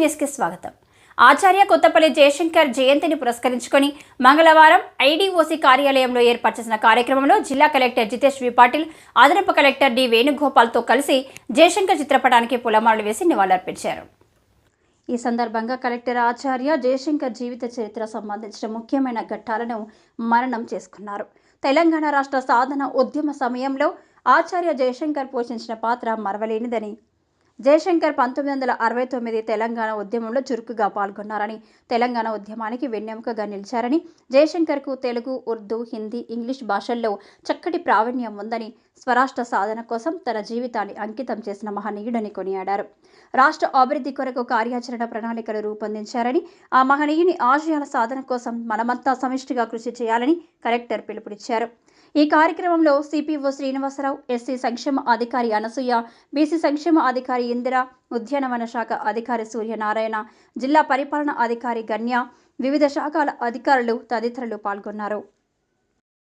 న్యూస్కి స్వాగతం. ఆచార్య కొత్తపల్లి జయశంకర్ జయంతిని పురస్కరించుకొని మంగళవారం ఐడీఓసీ కార్యాలయంలో ఏర్పాటు చేసిన కార్యక్రమంలో జిల్లా కలెక్టర్ జితేష్ వి పాటిల్ అదనపు కలెక్టర్ డి వేణుగోపాల్తో కలిసి జయశంకర్ చిత్రపటానికి పూలమాలలు వేసి నివాళులర్పించారు. ఈ సందర్భంగా కలెక్టర్ ఆచార్య జయశంకర్ జీవిత చరిత్ర సంబంధించిన ముఖ్యమైన ఘట్టాలను మరణం చేసుకున్నారు. తెలంగాణ రాష్ట్ర సాధన ఉద్యమ సమయంలో ఆచార్య జయశంకర్ పోషించిన పాత్ర మరవలేనిదని జయశంకర్ పంతొమ్మిది వందల అరవై తొమ్మిది తెలంగాణ ఉద్యమంలో చురుకుగా పాల్గొన్నారని తెలంగాణ ఉద్యమానికి వెన్నెముకగా నిలిచారని జయశంకర్కు తెలుగు ఉర్దూ హిందీ ఇంగ్లీష్ భాషల్లో చక్కటి ప్రావీణ్యం ఉందని స్వరాష్ట్ర సాధన కోసం తన జీవితాన్ని అంకితం చేసిన మహనీయుడని కొనియాడారు. రాష్ట్ర అభివృద్ధి కొరకు కార్యాచరణ ప్రణాళికలు రూపొందించారని ఆ మహనీయుని ఆశయాల సాధన కోసం మనమంతా సమిష్టిగా కృషి చేయాలని కలెక్టర్ పిలుపునిచ్చారు. ఈ కార్యక్రమంలో సిపిఓ శ్రీనివాసరావు ఎస్సీ సంక్షేమ అధికారి అనసూయ బీసీ సంక్షేమ అధికారి ఇందిర ఉద్యానవన శాఖ అధికారి సూర్యనారాయణ జిల్లా పరిపాలన అధికారి గన్య వివిధ శాఖల అధికారులు తదితరులు పాల్గొన్నారు.